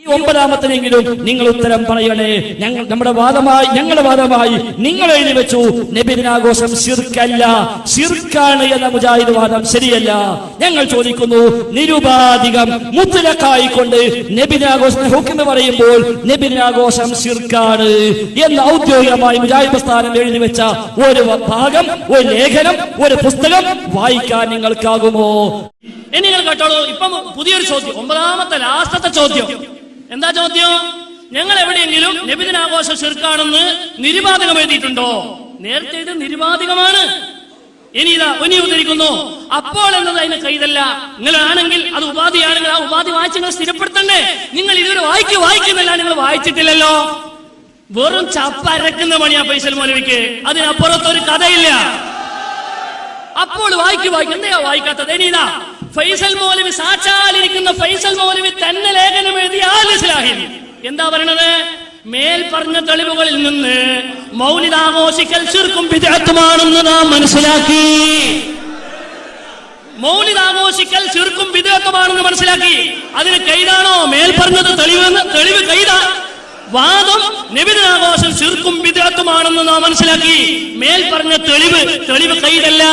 ഈ ഒമ്പതാമത്തിനെങ്കിലും നിങ്ങൾ ഉത്തരം പറയണേ. ഞങ്ങൾ നമ്മുടെ വാദമായി ഞങ്ങളുടെ വാദമായി നിങ്ങൾ എഴുതി വെച്ചു. നബിദിനാഘോഷം ശിർക്കല്ല. ശിർക്കാണ് എന്ന മുജാഹിദ് വാദം ശരിയല്ല. ഞങ്ങൾ ചോദിക്കുന്നു നിരുപാധികം മുത്തലക്കായിക്കൊണ്ട് നബിദിനാഘോഷം ഹുക്കുമ പറയുമ്പോൾ നബിദിനാഘോഷം ശിർക്കാണ് എന്ന് ഔദ്യോഗികമായി മുജാഹിദ് പ്രസ്ഥാനം എഴുതി വെച്ച ഒരു ഭാഗം ഒരു ലേഖനം ഒരു പുസ്തകം വായിക്കാൻ നിങ്ങൾക്കാകുമോ? ഇനി നിങ്ങൾ കേട്ടോളൂ. ഇപ്പം പുതിയൊരു ചോദ്യം ഒമ്പതാമത്തെ ലാസ്റ്റത്തെ ചോദ്യം. എന്താ ചോദ്യം? ഞങ്ങൾ എവിടെയെങ്കിലും നബിദിനാഘോഷ ചെറുക്കാണെന്ന് നിരുപാധികം എഴുതിയിട്ടുണ്ടോ? നേരത്തെ ഇത് നിരുപാധികമാണ്. ഇനി ഇതാ ഇനി ഉദ്ധരിക്കുന്നു. അപ്പോൾ എന്നത് അതിന് കൈതല്ല. നിങ്ങളാണെങ്കിൽ അത് ഉപാധിയാണെങ്കിൽ ആ ഉപാധി വായിച്ച് നിങ്ങൾ സ്ഥിരപ്പെടുത്തണ്ടേ. നിങ്ങൾ ഇതുവരെ വായിക്കു വായിക്കുന്നില്ല നിങ്ങൾ വായിച്ചിട്ടില്ലല്ലോ. വെറും ചപ്പരക്കുന്ന പണിയാ പൈസൽ മൗലവിക്ക്. അതിനപ്പുറത്തൊരു കഥയില്ല. അപ്പോൾ വായിക്കു വായിക്കും. എന്തെയാ വായിക്കാത്തത്? ഇനിതാ ഫൈസൽ മൗലവി സാക്ഷാലിരിക്കുന്ന ഫൈസൽ മൗലവി തന്നെ എന്താ പറയണത്? മേൽ പറഞ്ഞ തെളിവുകളിൽ നിന്ന് മൗലിതാഘോഷിക്കൽ ചുരുക്കും വിദഗ്ധമാണെന്ന് നാം മനസ്സിലാക്കി. മൗലിതാഘോഷിക്കൽ ചുരുക്കും വിദഗ്ധമാണെന്ന് മനസ്സിലാക്കി. അതിന് കൈതാണോ? മേൽ പറഞ്ഞത് തെളിവെന്ന് തെളിവ് കൈതാ. വാദം നിബിദിനാഘോഷം ചുരുക്കും വിദഗ്ധമാണെന്ന് നാം മനസ്സിലാക്കി. മേൽ പറഞ്ഞ തെളിവ് തെളിവ് കൈതല്ല.